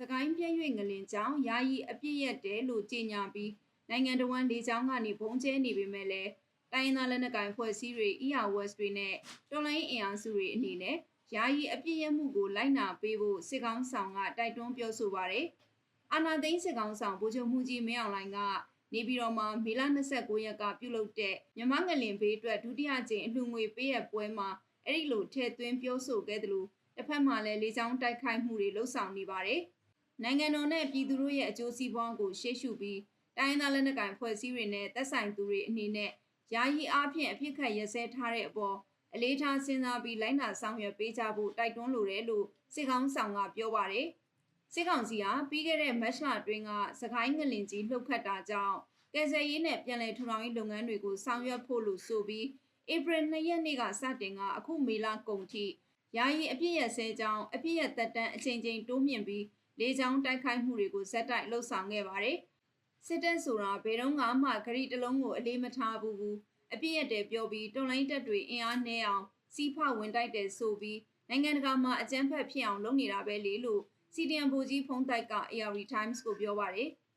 စကိုင်းပြည့်၍ငလင်ကြောင့်ယာယီအပြစ်ရက်တယ်လို့ကြေညာပြီးနိုင်ငံတော်ဝန်လေးချောင်းကနေဘုံကျဲနေပေမဲ့လည်းတိုင်းရင်းသားလက်နက်ကိုင်ဖွဲ့စည်းတွေ ERWS တွေနဲ့တော်လိုင်းအင်အားစုတွေအနေနဲ့ယာယီအပြစ်ရက်မှုကိုလိုက်နာပေးဖို့စစ်ကောင်ဆောင်ကတိုက်တွန်းပြောဆိုပါတယ်။အာနာသိန်းစစ်ကောင်ဆောင်ဗိုလ်ချုပ်မှုကြီးမင်းအောင်လှိုင်ကနေပြည်တော်မှာမေလ29ရက်ကပြုလုပ်တဲ့မြမငလင်ဘေးအတွက်ဒုတိယကြိမ်အလှူငွေပေးရပွဲမှာအဲ့ဒီလိုထည့်သွင်းပြောဆိုခဲ့တယ်လို့တစ်ဖက်မှာလည်းလေကြောင်းတိုက်ခိုက်မှုတွေလှုပ်ဆောင်နေပါတယ်။ နိုင်ငံတော်နဲ့ပြည်သူတို့ရဲ့အကျိုးစီးပွားကိုရှေ့ရှုပြီးတိုင်းရင်းသားလက်နက်ကိုင်ဖွဲ့စည်းတွေနဲ့သက်ဆိုင်သူတွေအနေနဲ့ယာယီအားဖြင့်အဖြစ်ခတ်ရစဲထားတဲ့အပေါ်အလေးထားစဉ်းစားပြီးလိုက်နာဆောင်ရွက်ပေးကြဖို့တိုက်တွန်းလိုတယ်လို့စစ်ကောင်ဆောင်ကပြောပါတယ်။စစ်ကောင်စီကပြီးခဲ့တဲ့မတ်လအတွင်းကစကိုင်းငလင်ကြီးလှုပ်ခတ်တာကြောင့်ကယ်ဆယ်ရေးနဲ့ပြည်내ထူထောင်ရေးလုပ်ငန်းတွေကိုဆောင်ရွက်ဖို့လို့ဆိုပြီးဧပြီ2ရက်နေ့ကစတင်ကအခုမေလကုန်ထိယာယီအပြည့်ရဆဲကြောင်းအပြည့်ရသက်တမ်းအချိန်ချင်းတိုးမြင့်ပြီး လေကြောင်းတိုက်ခိုက်မှုတွေကိုဇက်တိုက်လှုပ်ဆောင်ခဲ့ပါတယ်။စစ်တပ်ဆိုတာဘယ်တော့မှဂရီတလုံးကိုအလေးမထားဘူးဘူးအပြည့်ရတဲ့ပြောပြီးတွန်လိုင်းတက်တွေအင်အားနှဲအောင်စီးဖောက်ဝင်တိုက်တယ်ဆိုပြီးနိုင်ငံတကာမှာအကြမ်းဖက်ဖြစ်အောင်လုပ်နေတာပဲလေလို့စီဒီအမ်ဘူကြီးဖုံးတိုက်က AR Times ကိုပြောပါတယ်။